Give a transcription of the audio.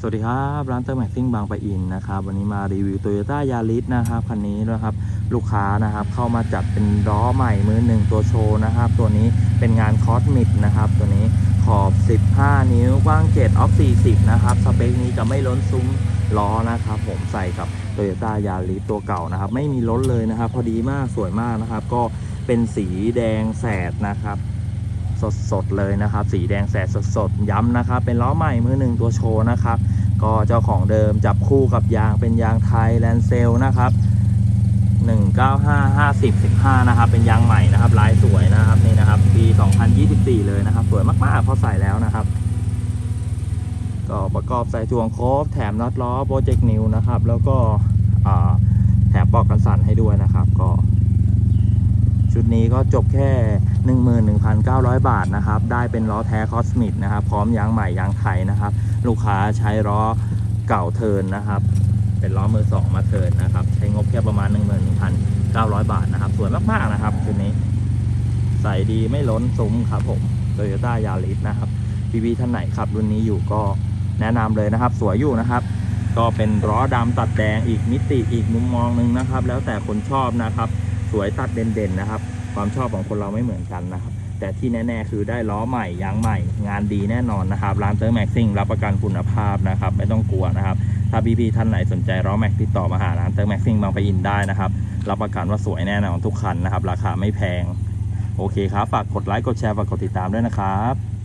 สวัสดีครับ ร้านเตอร์แม็กซิ่งบางปะอินนะครับวันนี้มารีวิวโตโยต้ายาริสนะครับคันนี้นะครับลูกค้านะครับเข้ามาจัดเป็นล้อใหม่มือหนึ่งตัวโชว์นะครับ ตัวนี้เป็นงานคอสมิกนะครับตัวนี้ขอบ 15 นิ้วกว้าง 7 ออฟ 40 นะครับ สเปคนี้จะไม่ล้นซุ้มล้อนะครับผมใส่กับโตโยต้ายาริสตัวเก่านะครับ ไม่มีล้นเลยนะครับ พอดีมากสวยมากนะครับ ก็เป็นสีแดงแสดนะครับ สดๆเลยนะครับ สีแดงแสดสดๆ ย้ำนะครับ เป็นล้อใหม่มือหนึ่งตัวโชว์นะครับ ก็เจ้าของเดิมจับคู่กับยางเป็นยางไทยแลนเซลนะครับ195 50 15 นะครับ เป็นยางใหม่นะครับ ลายสวยนะครับนี่นะครับ ปี 2024 เลยนะครับ สวยมากๆพอใส่แล้วนะครับ ก็ประกอบใส่จวงโครบ แถมน็อตล้อโปรเจกต์นิวนะครับ แล้วก็แถมปลอกกันสั่นให้ด้วยนะครับ ก็ ชุดนี้ก็จบแค่ 11,900 บาทนะครับ ได้เป็นล้อแท้คอสมิกนะครับ พร้อมยางใหม่ยางไทยนะครับ ลูกค้าใช้ล้อเก่าเทินนะครับ เป็นล้อมือสองมาเทินนะครับ ใช้งบแค่ประมาณ 11,900 บาทนะครับ สวยมากๆนะครับชุดนี้ ใส่ดีไม่ล้นซุ้มครับผมโตโยต้ายาริสนะครับพี่พีท่านไหนขับรุ่นนี้อยู่ก็แนะนำเลยนะครับ สวยอยู่นะครับก็เป็นล้อดำตัดแดงอีกมิติอีกมุมมองหนึ่งนะครับ แล้วแต่คนชอบนะครับ สวยตัดเด่นๆนะครับ ความชอบของคนเราไม่เหมือนกันนะครับ แต่ที่แน่ๆคือได้ล้อใหม่ยางใหม่ งานดีแน่นอนนะครับ ร้านเตอร์แม็กซิ่งรับประกันคุณภาพนะครับ ไม่ต้องกลัวนะครับ ถ้าพี่ๆท่านไหนสนใจล้อแม็กติดต่อมาหาร้านเตอร์แม็กซิ่งบางปะอินได้นะครับ รับประกันว่าสวยแน่นอนทุกคันนะครับ ราคาไม่แพง โอเคครับ ฝากกดไลค์ กดแชร์ ฝากกดติดตามด้วยนะครับ